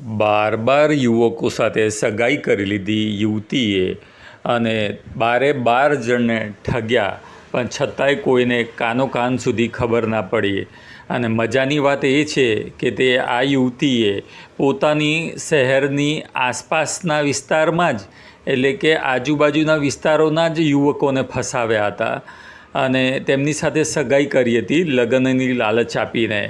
બાર બાર યુવકો સાથે સગાઈ કરી લીધી યુવતીએ અને બારે બાર જણને ઠગ્યા, પણ છતાંય કોઈને કાનો કાન સુધી ખબર ના પડી. અને મજાની વાત એ છે કે તે આ યુવતીએ પોતાની શહેરની આસપાસના વિસ્તારમાં જ, એટલે કે આજુબાજુના વિસ્તારોના જ યુવકોને ફસાવ્યા હતા અને તેમની સાથે સગાઈ કરી હતી લગ્નની લાલચ આપીને.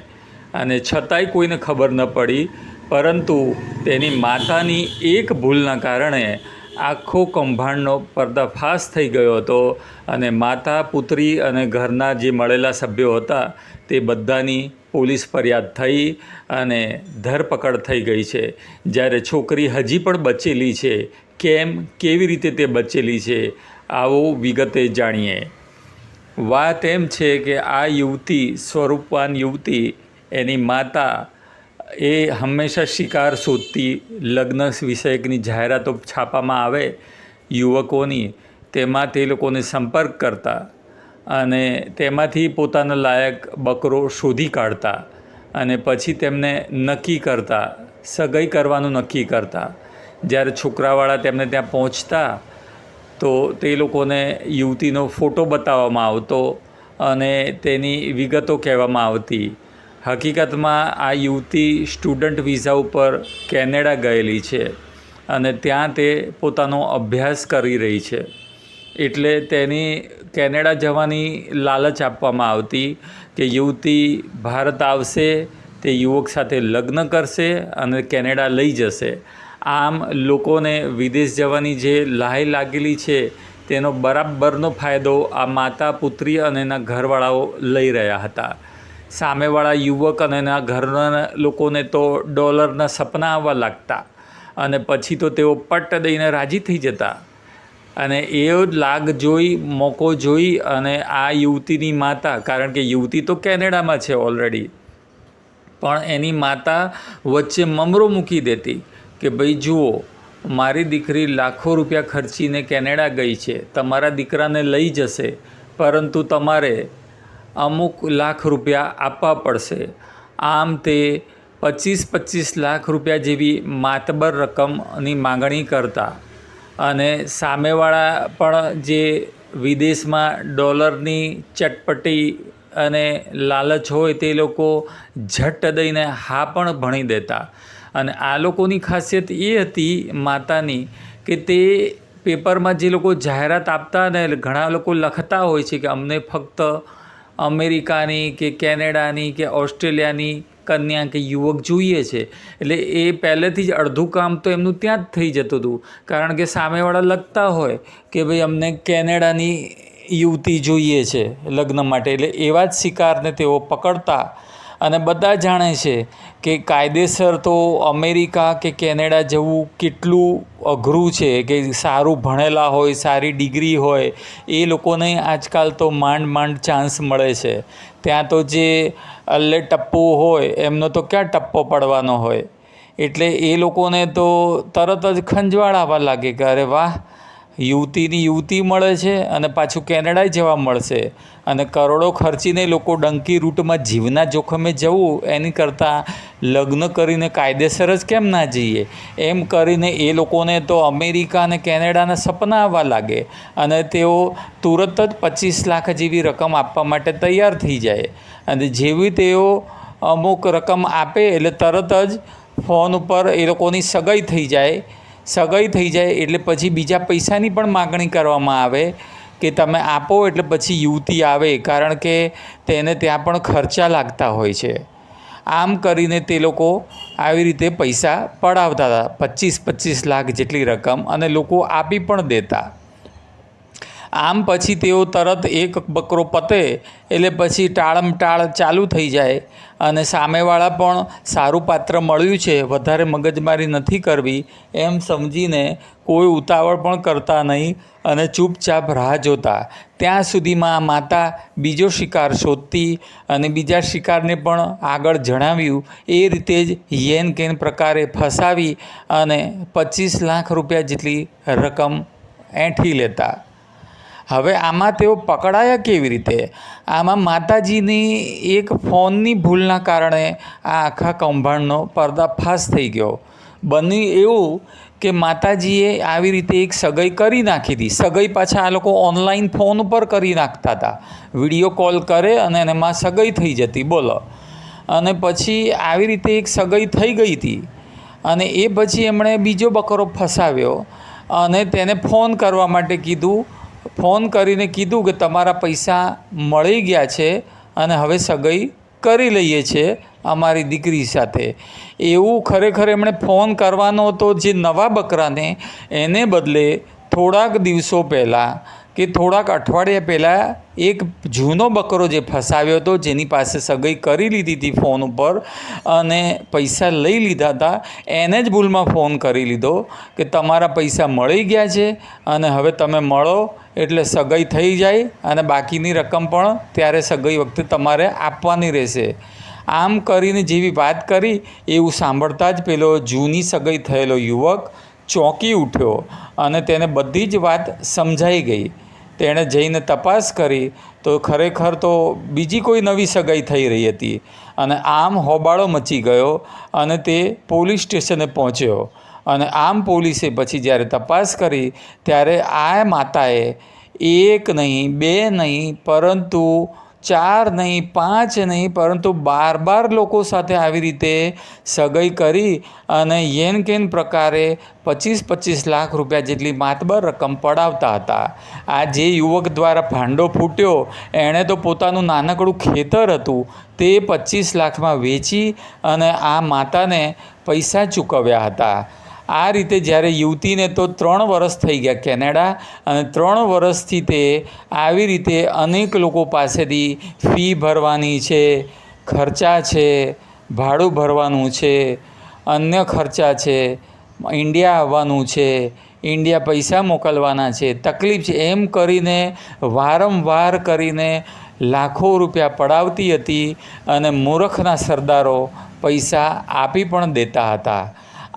અને છતાંય કોઈને ખબર ન પડી પરંતુ તેની માતાની એક ભૂલના કારણે આખો કૌભાંડનો પર્દાફાશ થઈ ગયો હતો અને માતા, પુત્રી અને ઘરના જે મળેલા સભ્યો હતા, તે બધાની પોલીસ ફરિયાદ થઈ અને ધરપકડ થઈ ગઈ છે. જ્યારે છોકરી હજી પણ બચેલી છે, કેમ, કેવી રીતે તે બચેલી છે, આવો વિગતે જાણીએ. વાત એમ છે કે આ યુવતી, સ્વરૂપવાન યુવતી, એની માતા એ હંમેશા શિકાર શોધતી લગ્ન વિષયકની જાહેરાતો છાપામાં આવે યુવકોની, તેમાં તે લોકોને સંપર્ક કરતા અને તેમાંથી પોતાના લાયક બકરો શોધી કાઢતા અને પછી તેમને નક્કી કરતા, સગાઈ કરવાનું નક્કી કરતા. જ્યારે છોકરાવાળા તેમને ત્યાં પહોંચતા, તો તે લોકોને યુવતીનો ફોટો બતાવવામાં આવતો અને તેની વિગતો કહેવામાં આવતી. હકીકતમાં આ યુવતી સ્ટુડન્ટ વિઝા ઉપર કેનેડા ગયેલી છે અને ત્યાં તે પોતાનો અભ્યાસ કરી રહી છે. એટલે તેની કેનેડા જવાની લાલચ આપવામાં આવતી કે યુવતી ભારત આવશે, તે યુવક સાથે લગ્ન કરશે અને કેનેડા લઈ જશે. આમ લોકોને વિદેશ જવાની જે લાહી લાગેલી છે, તેનો બરાબરનો ફાયદો આ માતા પુત્રી અને એના ઘરવાળાઓ લઈ રહ્યા હતા. સામેવાળા યુવક અને એના ઘરના લોકોને તો ડોલરના સપના આવવા લાગતા. અને પછી તો તેઓ પટ્ટ દઈને રાજી થઈ જતા. અને એ લાગ જોઈ, મોકો જોઈ અને આ યુવતીની માતા, કારણ કે યુવતી તો કેનેડામાં છે ઓલરેડી પણ એની માતા વચ્ચે મમરો મૂકી દેતી કે ભાઈ જુઓ, મારી દીકરી લાખો રૂપિયા ખર્ચીને કેનેડા ગઈ છે. તમારા દીકરાને લઈ જશે, પરંતુ તમારે અમુક લાખ રૂપિયા આપવા પડશે. આમ તે પચીસ પચીસ લાખ રૂપિયા જેવી માતબર રકમની માગણી કરતા. અને સામેવાળા પણ જે વિદેશમાં ડોલરની ચટપટી અને લાલચ હોય તે લોકો ઝટ દઈને હા પણ ભણી દેતા. અને આ લોકોની ખાસિયત એ હતી માતાની કે તે પેપરમાં જે લોકો જાહેરાત આપતા ને ઘણા લોકો લખતા હોય છે કે અમને ફક્ત અમેરિકાની કે કેનેડાની કે ઓસ્ટ્રેલિયાની કન્યા કે યુવક જોઈએ છે. એટલે એ પહેલેથી જ અડધું કામ તો એમનું ત્યાં જ થઈ જતું હતું. કારણ કે સામેવાળા લખતા હોય કે ભાઈ અમને કેનેડાની યુવતી જોઈએ છે લગ્ન માટે. એટલે એવા જ શિકારને તેઓ પકડતા અને બધા જાણે છે કે કાયદેસર તો અમેરિકા કે કેનેડા જવું કેટલું અઘરું છે કે સારું ભણેલા હોય, સારી ડિગ્રી હોય, એ લોકોને આજકાલ તો માંડ માંડ ચાન્સ મળે છે. ત્યાં તો જે અલ્લે ટપ્પુ હોય, એમનો તો ક્યાં ટપ્પો પડવાનો હોય? એટલે એ લોકોને તો તરત જ ખંજવાળ આવવા લાગે કે અરે વાહ યુવતીની યુવતી મળે છે અને પાછું કેનેડાય જવા મળશે. અને કરોડો ખર્ચીને લોકો ડંકી રૂટમાં જીવના જોખમે જવું, એની કરતાં લગ્ન કરીને કાયદેસર જ કેમ ના જઈએ? એમ કરીને એ લોકોને તો અમેરિકા અને કેનેડાના સપના આવવા લાગે અને તેઓ તુરત જ પચીસ લાખ જેવી રકમ આપવા માટે તૈયાર થઈ જાય. અને જેવી તેઓ અમુક રકમ આપે એટલે તરત જ ફોન ઉપર એ લોકોની સગાઈ થઈ જાય. સગાઈ થઈ જાય એટલે પછી બીજા પૈસાની પણ માગણી કરવામાં આવે કે તમે આપો એટલે પછી યુવતી આવે, કારણ કે તેને ત્યાં પણ ખર્ચા લાગતા હોય છે. આમ કરીને તે લોકો આવી રીતે પૈસા પડાવતા હતા. પચીસ પચીસ લાખ જેટલી રકમ અને લોકો આપી પણ દેતા. આમ પછી તેઓ તરત એક બકરો પતે, એટલે પછી ટાળમટાળ ચાલુ થઈ જાય. અને સામેવાળા પણ સારું પાત્ર મળ્યું છે, વધારે મગજમારી નથી કરવી. એમ સમજીને કોઈ ઉતાવળ પણ કરતા નહીં અને ચૂપચાપ રાહ જોતા. ત્યાં સુધીમાં આ માતા બીજો શિકાર શોધતી અને બીજા શિકારને પણ આગળ જણાવ્યું. એ રીતે જ યેન કેન પ્રકારે ફસાવી અને પચીસ લાખ રૂપિયા જેટલી રકમ એંઠી લેતા. હવે આમાં તેઓ પકડાયા કેવી રીતે? આમાં માતાજીની એક ફોનની ભૂલના કારણે આ આખા કૌભાંડનો પર્દાફાશ થઈ ગયો. બન્યું એવું કે માતાજીએ આવી રીતે એક સગાઈ કરી નાખી હતી. સગાઈ પાછા આ લોકો ઓનલાઈન ફોન ઉપર કરી નાખતા હતા. વીડિયો કોલ કરે અને એમાં સગાઈ થઈ જતી. બોલો. અને પછી આવી રીતે એક સગાઈ થઈ ગઈ હતી. અને એ પછી એમણે બીજો બકરો ફસાવ્યો અને તેને ફોન કરવા માટે કીધું ફોન કરીને કીધું કે તમારા પૈસા મળી ગયા છે અને હવે સગાઈ કરી લઈએ છીએ અમારી દીકરી સાથે. એવું ખરેખર એમણે ફોન કરવાનો હતો જે નવા બકરાને એને બદલે થોડાક દિવસો પહેલાં કે થોડાક અઠવાડિયા પહેલાં એક જૂનો બકરો જે ફસાવ્યો હતો, જેની પાસે સગાઈ કરી લીધી હતી ફોન ઉપર અને પૈસા લઈ લીધા હતા, એને જ ભૂલમાં ફોન કરી લીધો કે તમારા પૈસા મળી ગયા છે અને હવે તમે મળો એટલે સગાઈ થઈ જાય અને બાકીની રકમ પણ ત્યારે સગાઈ વખતે તમારે આપવાની રહેશે. આમ કરીને જેવી વાત કરી, એવું સાંભળતા જ પેલો જૂની સગાઈ થયેલો યુવક ચોંકી ઉઠ્યો અને તેને બધી જ વાત સમજાઈ ગઈ. તેણે જઈને તપાસ કરી તો ખરેખર તો બીજી કોઈ નવી સગાઈ થઈ રહી હતી અને આમ હોબાળો મચી ગયો અને તે પોલીસ સ્ટેશને પહોંચ્યો. અને આમ પોલીસે પછી જ્યારે તપાસ કરી ત્યારે આ માતાએ એક નહીં, બે નહીં, પરંતુ ચાર નહીં, પાંચ નહીં, પરંતુ બાર બાર લોકો સાથે આવી રીતે સગાઈ કરી અને યેન કેન પ્રકારે પચીસ પચીસ લાખ રૂપિયા જેટલી માતબર રકમ પડાવતા હતા. આ જે યુવક દ્વારા ભાંડો ફૂટ્યો, એણે તો પોતાનું નાનકડું ખેતર હતું, તે પચીસ લાખમાં વેચી અને આ માતાને પૈસા ચૂકવ્યા હતા. આ રીતે જ્યારે યુવતીને તો ત્રણ વર્ષ થઈ ગયા કેનેડા, અને ત્રણ વર્ષથી તે આવી રીતે અનેક લોકો પાસેથી ફી ભરવાની છે, ખર્ચા છે, ભાડું ભરવાનું છે, અન્ય ખર્ચા છે, ઇન્ડિયા આવવાનું છે, ઇન્ડિયા પૈસા મોકલવાના છે, તકલીફ છે, એમ કરીને વારંવાર કરીને લાખો રૂપિયા પડાવતી હતી અને મૂર્ખના સરદારો પૈસા આપી પણ દેતા હતા.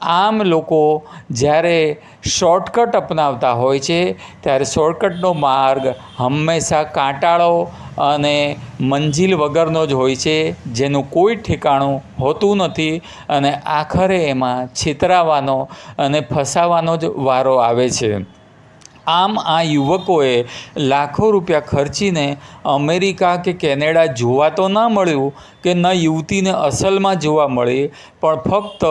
આમ લોકો જ્યારે શોર્ટકટ અપનાવતા હોય છે, ત્યારે શોર્ટકટનો માર્ગ હંમેશા કાંટાળો અને મંજિલ વગરનો જ હોય છે, જેનું કોઈ ઠેકાણું હોતું નથી અને આખરે એમાં છેતરાવાનો અને ફસાવાનો જ વારો આવે છે. આમ આ યુવકોએ લાખો રૂપિયા ખર્ચીને અમેરિકા કે કેનેડા જોવા તો ન મળ્યું કે ન યુવતીને અસલમાં જોવા મળી, પણ ફક્ત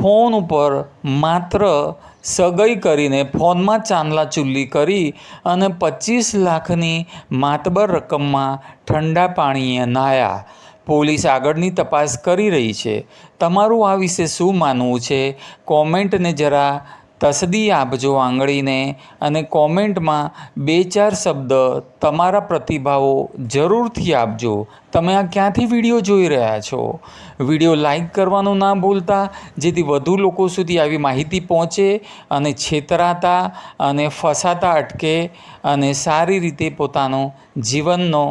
ફોન ઉપર માત્ર સગાઈ કરીને ફોનમાં ચાંદલા ચુલ્લી કરી અને પચીસ લાખની માતબર રકમમાં ઠંડા પાણીએ નાહ્યા પોલીસ આગળની તપાસ કરી રહી છે. તમારું આ વિશે શું માનવું છે? કોમેન્ટને જરા તસદી આપજો આંગળીને અને કોમેન્ટમાં બે ચાર શબ્દ તમારા પ્રતિભાવો જરૂરથી આપજો. તમે આ ક્યાંથી વીડિયો જોઈ રહ્યા છો? વીડિયો લાઈક કરવાનું ના ભૂલતા, જેથી વધુ લોકો સુધી આવી માહિતી પહોંચે અને છેતરાતા અને ફસાતા અટકે અને સારી રીતે પોતાનો જીવનનો